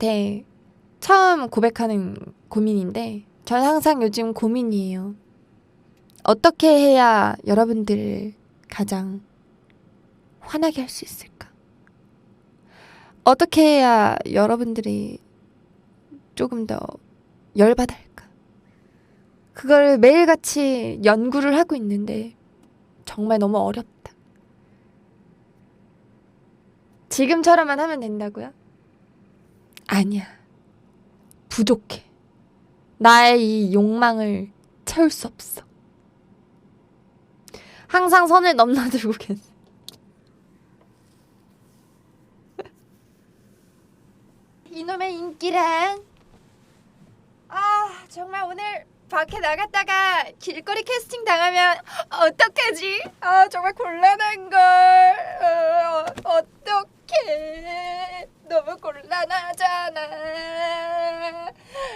여러분들한테 처음 고백하는 고민인데 전 항상 요즘 고민이에요. 어떻게 해야 여러분들을 가장 화나게 할 수 있을까? 어떻게 해야 여러분들이 조금 더 열받을까? 그걸 매일같이 연구를 하고 있는데 정말 너무 어렵다. 지금처럼만 하면 된다고요? 아니야. 부족해. 나의 이 욕망을 채울 수 없어. 항상 선을 넘나들고 계세요. 이놈의 인기란 아 정말 오늘 밖에 나갔다가 길거리 캐스팅 당하면 어떡하지? 아 정말 곤란한 걸 어, 어떡해 너무 곤란하 잖아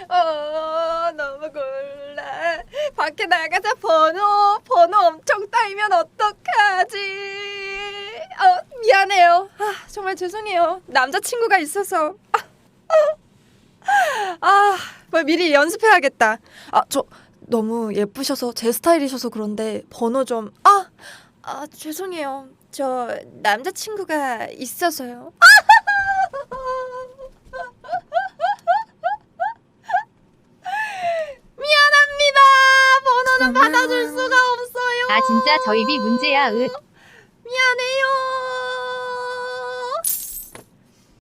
어 너무 곤란 밖에 나가서 번호 번호 엄청 따이면 어떡하지? 어 미안해요. 아 정말 죄송해요. 남자친구가 있어서. 아, 뭐 미리 연습해야겠다. 아, 저 너무 예쁘셔서 제 스타일이셔서 그런데 번호 좀 아, 아 죄송해요. 저 남자친구가 있어서요. 미안합니다. 번호는 받아줄 수가 없어요. 아 진짜 저 입이 문제야 으 미안해요.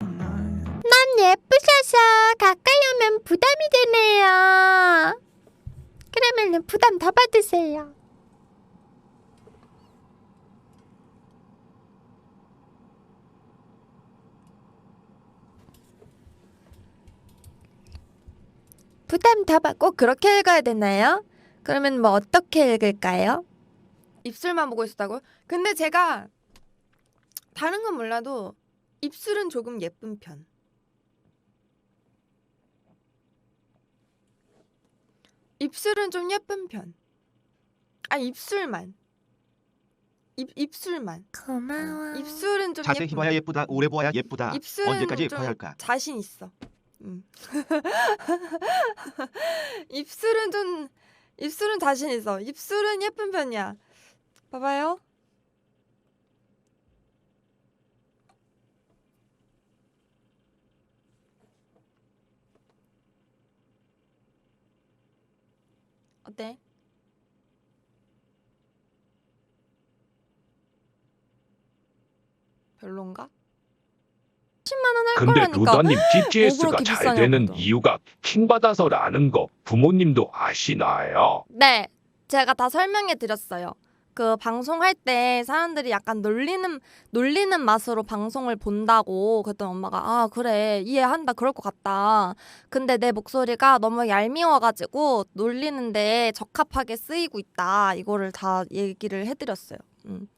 난 예쁘셔서 가까이 오면 부담이 되네요. 그러면 부담 더 받으세요. 부담 더 받고 그렇게 읽어야 되나요? 그러면 뭐 어떻게 읽을까요? 입술만 보고 있었다고요? 근데 제가 다른 건 몰라도 입술은 조금 예쁜 편. 입술은 좀 예쁜 편. 아 입술만. 입 입술만. 고마워. 입술은 좀 자세히 예쁜 봐야 예쁘다 오래 보아야 예쁘다 입술은 언제까지 좀 봐야 할까 자신 있어. 음. 입술은 좀 입술은 자신 있어. 입술은 예쁜 편이야. 봐봐요. 어때? 별론가? 10만 원할 근데 거라니까. 루다님 그렇게 잘 비싸냐고 되는 그러더라. 이유가 킹받아서라는 거 부모님도 아시나요? 네, 제가 다 설명해 드렸어요. 그 방송할 때 사람들이 약간 놀리는 놀리는 맛으로 방송을 본다고 그랬더니 엄마가 아 그래 이해한다 그럴 것 같다. 근데 내 목소리가 너무 얄미워가지고 놀리는데 적합하게 쓰이고 있다. 이거를 다 얘기를 해드렸어요. 음.